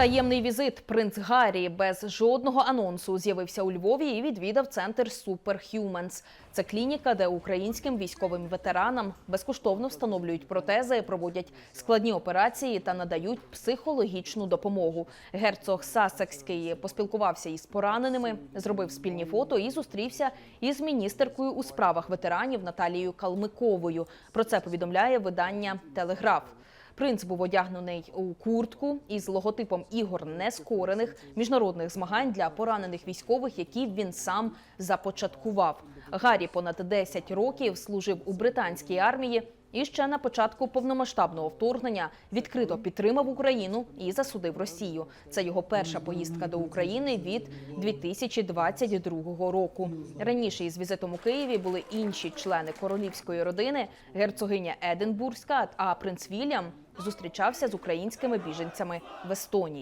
Таємний візит принц Гаррі без жодного анонсу з'явився у Львові і відвідав центр Superhumans. Це клініка, де українським військовим ветеранам безкоштовно встановлюють протези, проводять складні операції та надають психологічну допомогу. Герцог Сасекський поспілкувався із пораненими, зробив спільні фото і зустрівся із міністеркою у справах ветеранів Наталією Калмиковою. Про це повідомляє видання Телеграф. Принц був одягнений у куртку із логотипом ігор нескорених міжнародних змагань для поранених військових, які він сам започаткував. Гаррі понад 10 років служив у британській армії і ще на початку повномасштабного вторгнення відкрито підтримав Україну і засудив Росію. Це його перша поїздка до України від 2022 року. Раніше із візитом у Києві були інші члени королівської родини, герцогиня Единбурзька, а принц Вільям зустрічався з українськими біженцями в Естонії.